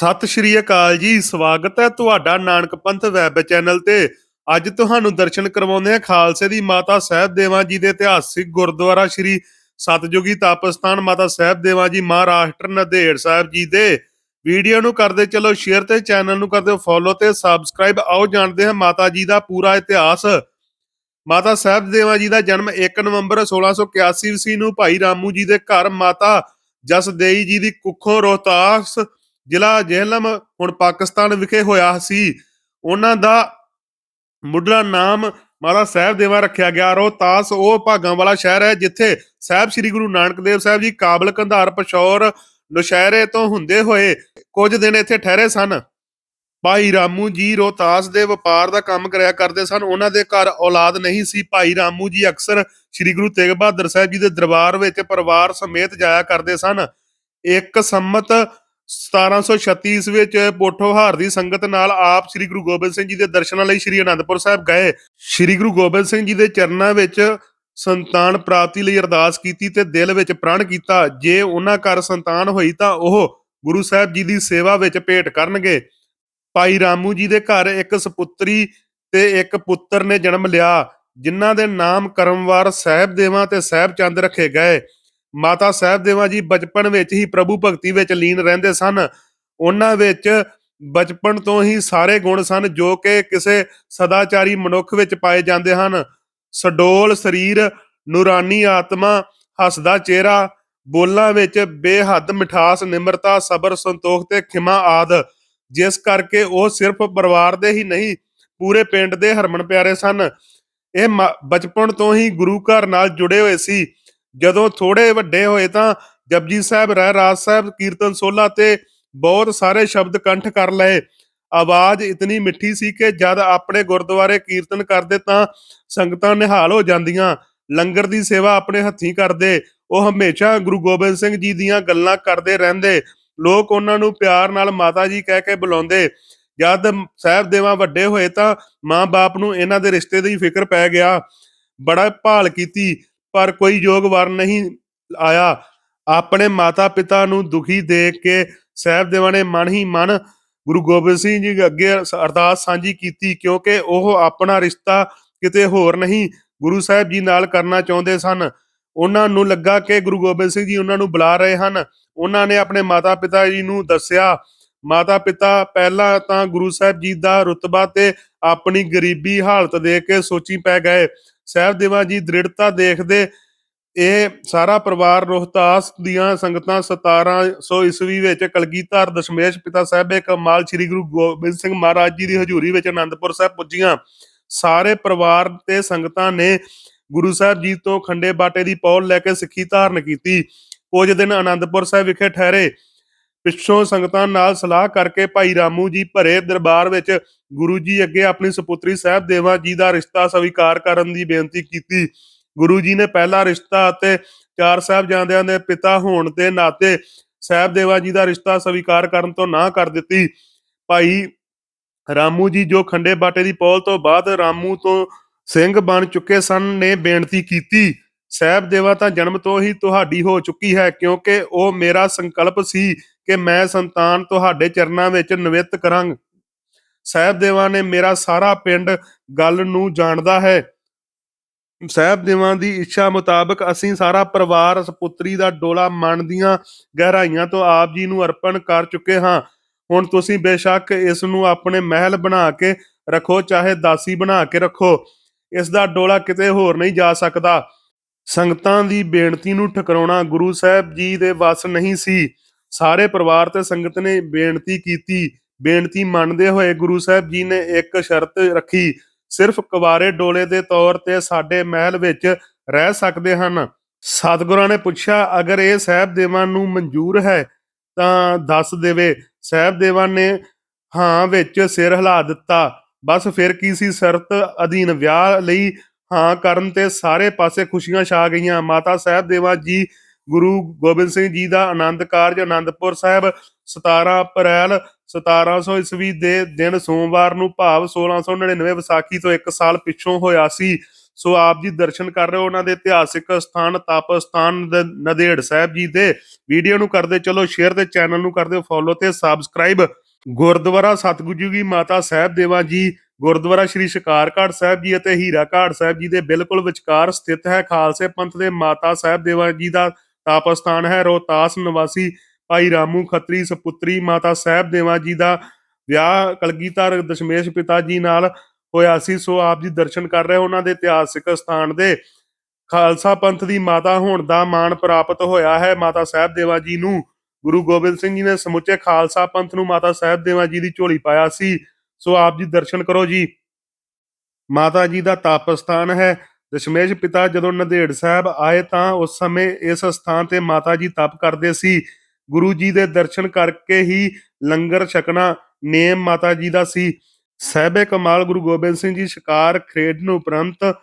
ਸਤਿ ਸ਼੍ਰੀ ਅਕਾਲ ਜੀ, ਸਵਾਗਤ ਹੈ ਤੁਹਾਡਾ ਨਾਨਕ ਪੰਥ ਵੈਬ ਚੈਨਲ ਤੇ। ਅੱਜ ਤੁਹਾਨੂੰ ਦਰਸ਼ਨ ਕਰਵਾਉਂਦੇ ਹਾਂ ਖਾਲਸੇ ਦੀ ਮਾਤਾ ਸਾਹਿਬ ਦੇਵਾਂ ਜੀ ਦੇ ਇਤਿਹਾਸਿਕ ਗੁਰਦੁਆਰਾ ਸ਼੍ਰੀ ਸਤਜੁਗੀ ਤਾਪਸਥਾਨ ਮਾਤਾ ਸਾਹਿਬ ਦੇਵਾਂ ਜੀ ਮਹਾਰਾਸ਼ਟਰ ਨਦੇੜ ਸਾਹਿਬ ਜੀ ਦੇ। ਵੀਡੀਓ ਨੂੰ ਕਰਦੇ ਚਲੋ ਸ਼ੇਅਰ ਤੇ ਚੈਨਲ ਨੂੰ ਕਰਦੇ ਫੋਲੋ ਤੇ ਸਬਸਕ੍ਰਾਈਬ। ਆਓ ਜਾਣਦੇ ਹਾਂ ਮਾਤਾ ਜੀ ਦਾ ਪੂਰਾ ਇਤਿਹਾਸ। ਮਾਤਾ ਸਾਹਿਬ ਦੇਵਾ ਜੀ ਦਾ ਜਨਮ 1 ਨਵੰਬਰ 1681 ਈਸਵੀ ਨੂੰ ਭਾਈ ਰਾਮੂ ਜੀ ਦੇ ਘਰ ਮਾਤਾ ਜਸਦੇਈ ਜੀ ਦੀ ਕੁੱਖੋਂ ਰੋਹਤਾਸ ਜ਼ਿਲ੍ਹਾ ਜੇਹਲਮ ਹੁਣ ਪਾਕਿਸਤਾਨ ਵਿਖੇ ਹੋਇਆ ਸੀ। ਉਹਨਾਂ ਦਾ ਮੁੱਢਲਾ ਨਾਮ ਮਾਤਾ ਸਾਹਿਬ ਦੇਵਾ ਰੱਖਿਆ ਗਿਆ। ਰੋਹਤਾਸ ਉਹ ਭਾਗਾਂ ਵਾਲਾ ਸ਼ਹਿਰ ਹੈ ਜਿੱਥੇ ਸਾਹਿਬ ਸ੍ਰੀ ਗੁਰੂ ਨਾਨਕ ਦੇਵ ਸਾਹਿਬ ਜੀ ਕਾਬਲ ਕੰਧਾਰ ਪਸ਼ੌਰ ਨੁਸ਼ਹਿਰੇ ਤੋਂ ਹੁੰਦੇ ਹੋਏ ਕੁਝ ਦਿਨ ਇੱਥੇ ਠਹਿਰੇ ਸਨ। ਭਾਈ ਰਾਮੂ ਜੀ ਰੋਹਤਾਸ ਦੇ ਵਪਾਰ ਦਾ ਕੰਮ ਕਰਿਆ ਕਰਦੇ ਸਨ। ਉਹਨਾਂ ਦੇ ਘਰ ਔਲਾਦ ਨਹੀਂ ਸੀ। ਭਾਈ ਰਾਮੂ ਜੀ ਅਕਸਰ ਸ੍ਰੀ ਗੁਰੂ ਤੇਗ ਬਹਾਦਰ ਸਾਹਿਬ ਜੀ ਦੇ ਦਰਬਾਰ ਵਿੱਚ ਪਰਿਵਾਰ ਸਮੇਤ ਜਾਇਆ ਕਰਦੇ ਸਨ। ਇੱਕ ਸੰਮਤ 1736 ਈਸਵੀ ਵਿੱਚ ਪੋਠੋਹਾਰ ਦੀ ਸੰਗਤ ਨਾਲ ਆਪ ਸ੍ਰੀ ਗੁਰੂ ਗੋਬਿੰਦ ਸਿੰਘ ਜੀ ਦੇ ਦਰਸ਼ਨਾਂ ਲਈ ਸ੍ਰੀ ਅਨੰਦਪੁਰ ਸਾਹਿਬ ਗਏ। ਸ੍ਰੀ ਗੁਰੂ ਗੋਬਿੰਦ ਸਿੰਘ ਜੀ ਦੇ ਚਰਨਾਂ ਵਿੱਚ ਸੰਤਾਨ ਪ੍ਰਾਪਤੀ ਲਈ ਅਰਦਾਸ ਕੀਤੀ ਤੇ ਦਿਲ ਵਿੱਚ ਪ੍ਰਣ ਕੀਤਾ। ਜੇ ਉਹਨਾਂ ਘਰ ਸੰਤਾਨ ਹੋਈ ਤਾਂ ਉਹ ਗੁਰੂ ਸਾਹਿਬ ਜੀ ਦੀ ਸੇਵਾ ਵਿੱਚ ਭੇਟ ਕਰਨਗੇ। ਭਾਈ ਰਾਮੂ ਜੀ ਦੇ ਘਰ ਇੱਕ ਸੁਪੁੱਤਰੀ ਤੇ ਇੱਕ ਪੁੱਤਰ ਨੇ ਜਨਮ ਲਿਆ, ਜਿਨ੍ਹਾਂ ਦੇ ਨਾਮ ਕਰਮਵਾਰ ਸਾਹਿਬ ਦੇਵਾਂ ਤੇ ਸਾਹਿਬ ਚੰਦ ਰੱਖੇ ਗਏ। ਮਾਤਾ ਸਾਹਿਬ ਦੇਵਾਂ ਜੀ ਬਚਪਨ ਵਿੱਚ ਹੀ ਪ੍ਰਭੂ ਭਗਤੀ ਵਿੱਚ ਲੀਨ ਰਹਿੰਦੇ ਸਨ। ਉਹਨਾਂ ਵਿੱਚ ਬਚਪਨ ਤੋਂ ਹੀ ਸਾਰੇ ਗੁਣ ਸਨ ਜੋ ਕਿ ਕਿਸੇ ਸਦਾਚਾਰੀ ਮਨੁੱਖ ਵਿੱਚ ਪਾਏ ਜਾਂਦੇ ਹਨ। ਸਡੋਲ, ਸਰੀਰ, ਨੂਰਾਨੀ ਆਤਮਾ, ਹੱਸਦਾ ਚਿਹਰਾ, ਬੋਲਾਂ ਵਿੱਚ ਬੇਹੱਦ ਮਿਠਾਸ, ਨਿਮਰਤਾ, ਸਬਰ, ਸੰਤੋਖ ਤੇ ਖਿਮਾ ਆਦ। ਜਿਸ ਕਰਕੇ ਉਹ ਸਿਰਫ ਪਰਿਵਾਰ ਦੇ ਹੀ ਨਹੀਂ, ਪੂਰੇ ਪਿੰਡ ਦੇ ਹਰਮਨ ਪਿਆਰੇ ਸਨ। ਇਹ ਮ- ਬਚਪਨ ਤੋਂ ਹੀ ਗੁਰੂ ਘਰ ਨਾਲ ਜੁੜੇ ਹੋਏ ਸੀ। ਜਦੋਂ ਥੋੜੇ ਵੱਡੇ ਹੋਏ ਤਾਂ ਜਪਜੀ ਸਾਹਿਬ ਰਹਿ, ਰਾਜ ਸਾਹਿਬ ਕੀਰਤਨ ਸੋਲਾ ਤੇ ਬਹੁਤ ਸਾਰੇ ਸ਼ਬਦ ਕੰਠ ਕਰ ਲਏ। ਆਵਾਜ਼ ਇਤਨੀ ਮਿੱਠੀ ਸੀ ਕਿ ਜਦ ਆਪਣੇ ਗੁਰਦੁਆਰੇ ਕੀਰਤਨ ਕਰਦੇ ਤਾਂ ਸੰਗਤਾਂ ਨਿਹਾਲ ਹੋ ਜਾਂਦੀਆਂ। ਲੰਗਰ ਦੀ ਸੇਵਾ ਆਪਣੇ ਹੱਥੀਂ ਕਰਦੇ। ਉਹ ਹਮੇਸ਼ਾ ਗੁਰੂ ਗੋਬਿੰਦ ਸਿੰਘ ਜੀ ਦੀਆਂ ਗੱਲਾਂ ਕਰਦੇ ਰਹਿੰਦੇ। ਲੋਕ ਉਹਨਾਂ ਨੂੰ ਪਿਆਰ ਨਾਲ ਮਾਤਾ ਜੀ ਕਹਿ ਕੇ ਬੁਲਾਉਂਦੇ। ਜਦ ਸਾਹਿਬ ਦੇਵਾ ਵੱਡੇ ਹੋਏ ਤਾਂ ਮਾਂ-ਬਾਪ ਨੂੰ ਇਹਨਾਂ ਦੇ ਰਿਸ਼ਤੇ ਦੀ ਫਿਕਰ ਪੈ ਗਿਆ। ਬੜਾ ਭਾਲ ਕੀਤੀ। ਪਰ ਕੋਈ ਯੋਗ ਵਰ ਨਹੀਂ ਆਇਆ। ਆਪਣੇ ਮਾਤਾ-ਪਿਤਾ ਨੂੰ ਦੁਖੀ ਦੇਖ ਕੇ ਸਾਹਿਬ ਦੇਵਾ ਨੇ ਮਨ ਹੀ ਮਨ ਗੁਰੂ ਗੋਬਿੰਦ ਸਿੰਘ ਜੀ ਅੱਗੇ ਅਰਦਾਸ ਸਾਂਝੀ ਕੀਤੀ ਕਿਉਂਕਿ ਉਹ ਆਪਣਾ ਰਿਸ਼ਤਾ ਕਿਤੇ ਹੋਰ ਨਹੀਂ ਗੁਰੂ ਸਾਹਿਬ ਜੀ ਨਾਲ ਕਰਨਾ ਚਾਹੁੰਦੇ ਸਨ। ਉਹਨਾਂ ਨੂੰ ਲੱਗਾ ਕਿ ਗੁਰੂ ਗੋਬਿੰਦ ਸਿੰਘ ਜੀ ਉਹਨਾਂ ਨੂੰ ਬੁਲਾ ਰਹੇ ਹਨ। ਉਹਨਾਂ ਨੇ ਆਪਣੇ ਮਾਤਾ-ਪਿਤਾ ਜੀ ਨੂੰ ਦੱਸਿਆ ਮਾਤਾ-ਪਿਤਾ, ਪਹਿਲਾਂ ਤਾਂ ਗੁਰੂ ਸਾਹਿਬ ਜੀ ਦਾ ਰੁਤਬਾ ਤੇ ਆਪਣੀ ਗਰੀਬੀ ਹਾਲਤ ਦੇਖ ਕੇ ਸੋਚੀ ਪੈ ਗਏ। ਸਾਹਿਬ ਦੇਵਾ ਜੀ ਦ੍ਰਿੜਤਾ ਦੇਖਦੇ ਇਹ ਸਾਰਾ ਪਰਿਵਾਰ ਰੋਹਤਾਸ ਦੀਆਂ ਸੰਗਤਾਂ 1700 ਈਸਵੀ ਵਿੱਚ ਕਲਗੀਧਰ ਦਸ਼ਮੇਸ਼ ਪਿਤਾ ਸਾਹਿਬ ਕਮਾਲ ਸ੍ਰੀ ਗੁਰੂ ਗੋਬਿੰਦ ਸਿੰਘ ਮਹਾਰਾਜ ਜੀ ਦੀ ਹਜ਼ੂਰੀ ਵਿੱਚ ਆਨੰਦਪੁਰ ਸਾਹਿਬ ਪੁੱਜੀਆਂ। ਸਾਰੇ ਪਰਿਵਾਰ ਤੇ ਸੰਗਤਾਂ ਨੇ ਗੁਰੂ ਸਾਹਿਬ ਜੀ ਤੋਂ ਖੰਡੇ ਬਾਟੇ ਦੀ ਪੌਲ ਲੈ ਕੇ ਸਿੱਖੀ ਧਾਰਨ ਕੀਤੀ। ਕੁਝ ਦਿਨ ਆਨੰਦਪੁਰ ਸਾਹਿਬ ਵਿਖੇ ਠਹਿਰੇ। ਪਿੱਛੋਂ ਸੰਗਤਾਂ ਨਾਲ ਸਲਾਹ ਕਰਕੇ ਭਾਈ ਰਾਮੂ ਜੀ ਭਰੇ ਦਰਬਾਰ ਵਿੱਚ ਗੁਰੂ ਜੀ ਅੱਗੇ ਆਪਣੀ ਸੁਪੁੱਤਰੀ ਸਾਹਿਬ ਦੇਵਾ ਜੀ ਦਾ ਰਿਸ਼ਤਾ ਸਵੀਕਾਰ ਕਰਨ ਦੀ ਬੇਨਤੀ ਕੀਤੀ। ਗੁਰੂ ਜੀ ਨੇ ਪਹਿਲਾ ਰਿਸ਼ਤਾ ਅਤੇ ਚਾਰ ਸਾਹਿਬਜ਼ਾਦਿਆਂ ਦੇ ਪਿਤਾ ਹੋਣ ਦੇ ਨਾਤੇ ਸਾਹਿਬ ਦੇਵਾ ਜੀ ਦਾ ਰਿਸ਼ਤਾ ਸਵੀਕਾਰ ਕਰਨ ਤੋਂ ਨਾ ਕਰ ਦਿੱਤੀ। ਭਾਈ ਰਾਮੂ ਜੀ ਜੋ ਖੰਡੇ ਬਾਟੇ ਦੀ ਪੌਲ ਤੋਂ ਬਾਅਦ ਰਾਮੂ ਤੋਂ ਸਿੰਘ ਬਣ ਚੁੱਕੇ ਸਨ ਨੇ ਬੇਨਤੀ ਕੀਤੀ, ਸਾਹਿਬ ਦੇਵਾ, ਤਾਂ ਜਨਮ ਤੋਂ ਹੀ ਤੁਹਾਡੀ ਹੋ ਚੁੱਕੀ ਹੈ, ਕਿਉਂਕਿ ਉਹ ਮੇਰਾ ਸੰਕਲਪ ਸੀ ਕਿ ਮੈਂ ਸੰਤਾਨ ਤੁਹਾਡੇ ਚਰਨਾਂ ਵਿੱਚ ਨਿਵਿਤ ਕਰਾਂ ਸਾਹਿਬ ਦੇਵਾ ਨੇ ਮੇਰਾ ਸਾਰਾ ਪਿੰਡ ਗੱਲ ਨੂੰ ਜਾਣਦਾ ਹੈ। ਸਾਹਿਬ ਦੇਵਾਂ ਦੀ ਇੱਛਾ ਮੁਤਾਬਕ ਅਸੀਂ ਸਾਰਾ ਪਰਿਵਾਰ, ਸੁਪੁੱਤਰੀ ਦਾ ਡੋਲਾ ਮਨ ਦੀਆਂ ਗਹਿਰਾਈਆਂ ਤੋਂ ਆਪ ਜੀ ਨੂੰ ਅਰਪਣ ਕਰ ਚੁੱਕੇ ਹਾਂ। ਹੁਣ ਤੁਸੀਂ ਬੇਸ਼ੱਕ ਇਸ ਨੂੰ ਆਪਣੇ ਮਹਿਲ ਬਣਾ ਕੇ ਰੱਖੋ, ਚਾਹੇ ਦਾਸੀ ਬਣਾ ਕੇ ਰੱਖੋ। ਇਸ ਦਾ ਡੋਲਾ ਕਿਤੇ ਹੋਰ ਨਹੀਂ ਜਾ ਸਕਦਾ। ਸੰਗਤਾਂ ਦੀ ਬੇਨਤੀ ਨੂੰ ਠਕਰਾਉਣਾ ਗੁਰੂ ਸਾਹਿਬ ਜੀ ਦੇ ਵੱਸ ਨਹੀਂ ਸੀ। ਸਾਰੇ ਪਰਿਵਾਰ ਤੇ ਸੰਗਤ ਨੇ ਬੇਨਤੀ ਕੀਤੀ। ਬੇਨਤੀ ਮੰਨਦੇ ਹੋਏ ਗੁਰੂ ਸਾਹਿਬ ਜੀ ਨੇ ਇੱਕ ਸ਼ਰਤ ਰੱਖੀ। ਸਿਰਫ ਕੁਵਾਰੇ ਡੋਲੇ ਦੇ ਤੌਰ ਤੇ ਸਾਡੇ ਮਹਿਲ ਵਿੱਚ ਰਹਿ ਸਕਦੇ ਹਨ। ਸਤਿਗੁਰਾਂ ਨੇ ਪੁੱਛਿਆ, ਅਗਰ ਇਹ ਸਾਹਿਬ ਦੇਵਾਂ ਨੂੰ ਮਨਜ਼ੂਰ ਹੈ ਤਾਂ ਦੱਸ ਦੇਵੇ। ਸਾਹਿਬ ਦੇਵਾਂ ਨੇ ਹਾਂ ਵਿੱਚ ਸਿਰ ਹਿਲਾ ਦਿੱਤਾ। ਬਸ ਫਿਰ ਕੀ ਸੀ? ਸ਼ਰਤ ਅਧੀਨ ਵਿਆਹ ਲਈ ਹਾਂ ਕਰਨ ਤੇ ਸਾਰੇ ਪਾਸੇ ਖੁਸ਼ੀਆਂ ਛਾ ਗਈਆਂ। ਮਾਤਾ ਸਾਹਿਬ ਦੇਵਾ ਜੀ ਗੁਰੂ ਗੋਬਿੰਦ ਸਿੰਘ ਜੀ ਦਾ ਆਨੰਦ ਕਾਰਜ ਆਨੰਦਪੁਰ ਸਾਹਿਬ 17 ਅਪ੍ਰੈਲ 1700 ਈਸਵੀ ਦੇ ਦਿਨ ਸੋਮਵਾਰ ਨੂੰ ਭਾਵ 1699 ਵਿਸਾਖੀ ਤੋਂ 1 ਸਾਲ ਪਿੱਛੋਂ ਹੋਇਆ ਸੀ। ਸੋ ਆਪ ਜੀ ਦਰਸ਼ਨ ਕਰ ਰਹੇ ਹੋ ਉਹਨਾਂ ਦੇ ਇਤਿਹਾਸਿਕ ਸਥਾਨ ਤਪ ਸਥਾਨ ਨਦੇੜ ਸਾਹਿਬ ਜੀ ਦੇ। ਵੀਡੀਓ ਨੂੰ ਕਰਦੇ ਚਲੋ ਸ਼ੇਅਰ ਤੇ ਚੈਨਲ ਨੂੰ ਕਰਦੇ ਫੋਲੋ ਤੇ ਸਬਸਕ੍ਰਾਈਬ ਗੁਰਦੁਆਰਾ ਸਤਿਗੁਰੂ ਮਾਤਾ ਸਾਹਿਬ ਦੇਵਾ ਜੀ, ਗੁਰਦੁਆਰਾ ਸ਼੍ਰੀ ਸ਼ਿਕਾਰਘਾਟ ਸਾਹਿਬ ਜੀ ਅਤੇ ਹੀਰਾ ਘਾਟ ਸਾਹਿਬ ਜੀ ਦੇ ਬਿਲਕੁਲ ਵਿਚਕਾਰ ਸਥਿਤ ਹੈ। ਖਾਲਸੇ ਪੰਥ ਦੇ ਮਾਤਾ ਸਾਹਿਬ ਦੇਵਾ ਜੀ ਦਾ ਤਾਪ ਸਥਾਨ ਹੈ, ਰੋਹਤਾਸ ਨਿਵਾਸੀ ਭਾਈ ਰਾਮੂ ਖੱਤਰੀ, ਸੁਪੁੱਤਰੀ ਮਾਤਾ ਸਾਹਿਬ ਦੇਵਾ ਜੀ ਦਾ ਵਿਆਹ ਕਲਗੀਧਰ ਦਸ਼ਮੇਸ਼ ਪਿਤਾ ਜੀ ਨਾਲ ਹੋਇਆ ਸੀ, ਸੋ ਆਪ ਜੀ ਦਰਸ਼ਨ ਕਰ ਰਹੇ ਉਹਨਾਂ ਦੇ ਇਤਿਹਾਸਿਕ ਸਥਾਨ ਦੇ। ਖਾਲਸਾ ਪੰਥ ਦੀ ਮਾਤਾ ਹੋਣ ਦਾ ਮਾਣ ਪ੍ਰਾਪਤ ਹੋਇਆ ਹੈ, ਮਾਤਾ ਸਾਹਿਬ ਦੇਵਾ ਜੀ ਨੂੰ। ਗੁਰੂ ਗੋਬਿੰਦ ਸਿੰਘ ਜੀ ਨੇ ਸਮੁੱਚੇ ਖਾਲਸਾ ਪੰਥ ਨੂੰ ਮਾਤਾ ਸਾਹਿਬ ਦੇਵਾ ਜੀ ਦੀ ਝੋਲੀ ਪਾਇਆ ਸੀ। ਸੋ ਆਪ ਜੀ ਦਰਸ਼ਨ ਕਰੋ ਜੀ। ਮਾਤਾ ਜੀ ਦਾ ਤਪ ਸਥਾਨ ਹੈ ਦਸ਼ਮੇਸ਼ ਪਿਤਾ ਜਦੋਂ ਨੰਦੇੜ ਸਾਹਿਬ ਆਏ ਤਾਂ ਉਸ ਸਮੇਂ ਇਸ ਸਥਾਨ ਤੇ ਮਾਤਾ ਜੀ ਤਪ ਕਰਦੇ ਸੀ। ਗੁਰੂ ਜੀ ਦੇ ਦਰਸ਼ਨ ਕਰਕੇ ਹੀ ਲੰਗਰ ਛਕਣਾ ਨੇਮ ਮਾਤਾ ਜੀ ਦਾ ਸੀ। ਸਹਿਬੇ ਕਮਾਲ ਗੁਰੂ ਗੋਬਿੰਦ ਸਿੰਘ ਜੀ ਸ਼ਿਕਾਰ ਖੇਡਣ ਉਪਰੰਤ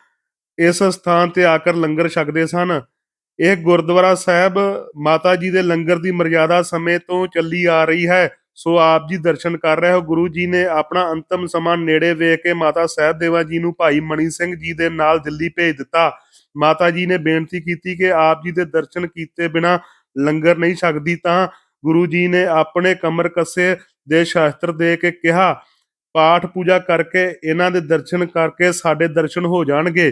ਇਸ ਸਥਾਨ ਤੇ ਆ ਕੇ ਲੰਗਰ ਛਕਦੇ ਸਨ। ਇਹ ਗੁਰਦੁਆਰਾ ਸਾਹਿਬ ਮਾਤਾ ਜੀ ਦੇ ਲੰਗਰ ਦੀ ਮਰਜ਼ਾਦਾ ਸਮੇਂ ਤੋਂ ਚੱਲੀ ਆ ਰਹੀ ਹੈ। ਸੋ ਆਪ ਜੀ ਦਰਸ਼ਨ ਕਰ ਰਹੇ ਹੋ। ਗੁਰੂ ਜੀ ਨੇ ਆਪਣਾ ਅੰਤਮ ਸਮਾਂ ਨੇੜੇ ਵੇਖ ਕੇ ਮਾਤਾ ਸਾਹਿਬ ਦੇਵਾ ਜੀ ਨੂੰ ਭਾਈ ਮਣੀ ਸਿੰਘ ਜੀ ਦੇ ਨਾਲ ਦਿੱਲੀ ਭੇਜ ਦਿੱਤਾ। ਮਾਤਾ ਜੀ ਨੇ ਬੇਨਤੀ ਕੀਤੀ ਕਿ ਆਪ ਜੀ ਦੇ ਦਰਸ਼ਨ ਕੀਤੇ ਬਿਨਾ ਲੰਗਰ ਨਹੀਂ ਛਕਦੀ ਤਾਂ ਗੁਰੂ ਜੀ ਨੇ ਆਪਣੇ ਕਮਰ ਕੱਸੇ ਦੇ ਸ਼ਾਸਤਰ ਦੇ ਕੇ ਕਿਹਾ, ਪਾਠ ਪੂਜਾ ਕਰਕੇ ਇਹਨਾਂ ਦੇ ਦਰਸ਼ਨ ਕਰਕੇ ਸਾਡੇ ਦਰਸ਼ਨ ਹੋ ਜਾਣਗੇ।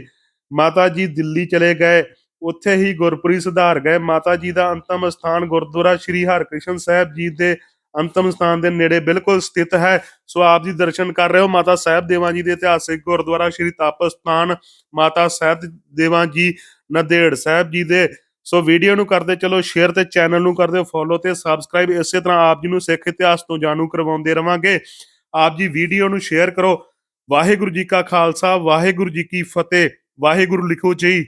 ਮਾਤਾ ਜੀ ਦਿੱਲੀ ਚਲੇ ਗਏ। ਉੱਥੇ ਹੀ ਗੁਰਪੁਰੀ ਸੁਧਾਰ ਗਏ। ਮਾਤਾ ਜੀ ਦਾ ਅੰਤਮ ਸਥਾਨ ਗੁਰਦੁਆਰਾ ਸ੍ਰੀ ਹਰਕ੍ਰਿਸ਼ਨ ਸਾਹਿਬ ਜੀ ਦੇ ਅੰਤਮ ਸਥਾਨ ਦੇ ਨੇੜੇ ਬਿਲਕੁਲ ਸਥਿਤ ਹੈ। ਸੋ ਆਪ ਜੀ ਦਰਸ਼ਨ ਕਰ ਰਹੇ ਹੋ ਮਾਤਾ ਸਾਹਿਬ ਦੇਵਾਂ ਜੀ ਦੇ ਇਤਿਹਾਸਿਕ ਗੁਰਦੁਆਰਾ ਸ੍ਰੀ ਤਪ ਸਥਾਨ ਮਾਤਾ ਸਾਹਿਬ ਦੇਵਾਂ ਜੀ ਨੰਦੇੜ ਸਾਹਿਬ ਜੀ ਦੇ। ਸੋ ਵੀਡੀਓ ਨੂੰ ਕਰਦੇ ਚਲੋ ਸ਼ੇਅਰ ਤੇ ਚੈਨਲ ਨੂੰ ਕਰਦੇ ਫੋਲੋ ਤੇ ਸਬਸਕ੍ਰਾਈਬ ਇਸੇ ਤਰ੍ਹਾਂ ਆਪ ਜੀ ਨੂੰ ਸਿੱਖ ਇਤਿਹਾਸ ਤੋਂ ਜਾਣੂ ਕਰਵਾਉਂਦੇ ਰਵਾਂਗੇ। ਆਪ ਜੀ ਵੀਡੀਓ ਨੂੰ ਸ਼ੇਅਰ ਕਰੋ। ਵਾਹਿਗੁਰੂ ਜੀ ਕਾ ਖਾਲਸਾ, ਵਾਹਿਗੁਰੂ ਜੀ ਕੀ ਫਤਿਹ, ਵਾਹਿਗੁਰੂ ਲਿਖੋ ਜੀ।